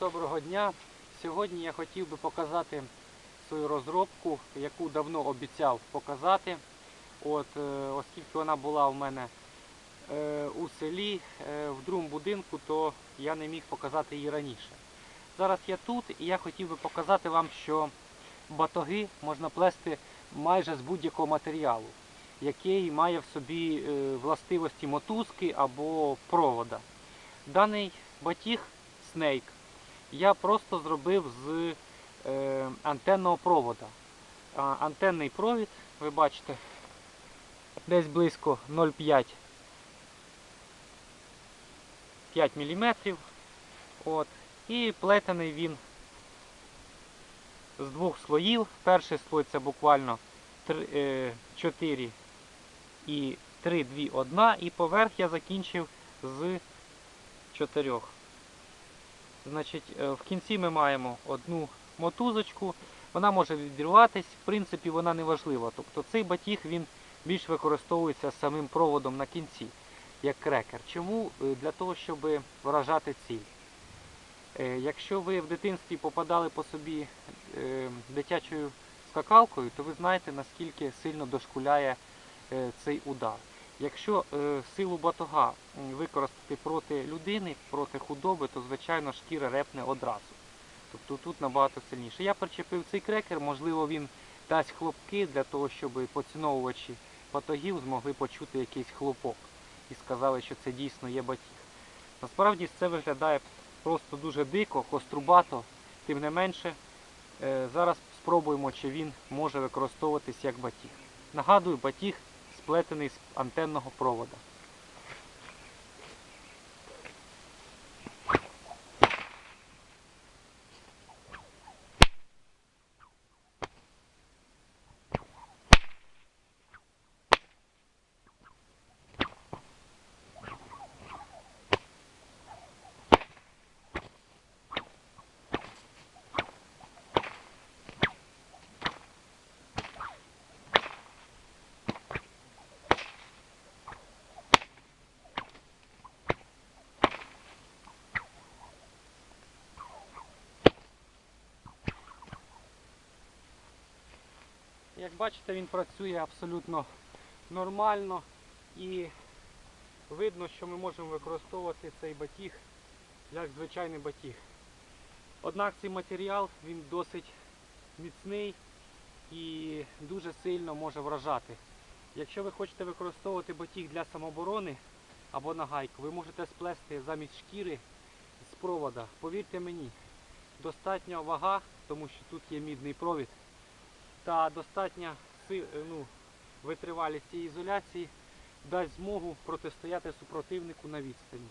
Доброго дня! Сьогодні я хотів би показати свою розробку, яку давно обіцяв показати. От, е, оскільки вона була в мене е, у селі е, в другому будинку, то я не міг показати її раніше. Зараз я тут і я хотів би показати вам, що батоги можна плести майже з будь-якого матеріалу, який має в собі властивості мотузки або провода. Даний батіг Snake я просто зробив з е, антенного провода. А, антенний провід, ви бачите, десь близько 0,5 5 мм. От. І плетений він з двох слоїв. Перший слой це буквально 3, е, 4 і 3, 2, 1. І поверх я закінчив з 4. Значить, е, в кінці ми маємо одну мотузочку. Вона може відірватися, в принципі, вона не важлива. Тобто цей батіг він більш використовується самим проводом на кінці, як крекер. Чому? Е, Для того, щоб вражати ціль. Е, Якщо ви в дитинстві попадали по собі дитячою скакалкою, то ви знаєте, наскільки сильно дошкуляє цей удар. Якщо е, силу батога використати проти людини, проти худоби, то звичайно шкіра репне одразу. Тобто тут набагато сильніше. Я причепив цей крекер, можливо, він дасть хлопки для того, щоб поціновувачі батогів змогли почути якийсь хлопок і сказали, що це дійсно є батіг. Насправді це виглядає просто дуже дико, кострубато, тим не менше. е, Зараз спробуємо, чи він може використовуватись як батіг. Нагадую, батіг сплетений з антенного провода. Як бачите, він працює абсолютно нормально і видно, що ми можемо використовувати цей батіг як звичайний батіг. Однак цей матеріал він досить міцний і дуже сильно може вражати. Якщо ви хочете використовувати батіг для самооборони або на гайку, ви можете сплести замість шкіри з провода. Повірте мені, достатня вага, тому що тут є мідний провід та достатня ну, витривалість цієї ізоляції дасть змогу протистояти супротивнику на відстані.